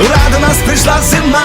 Ура, до нас прийшла зима!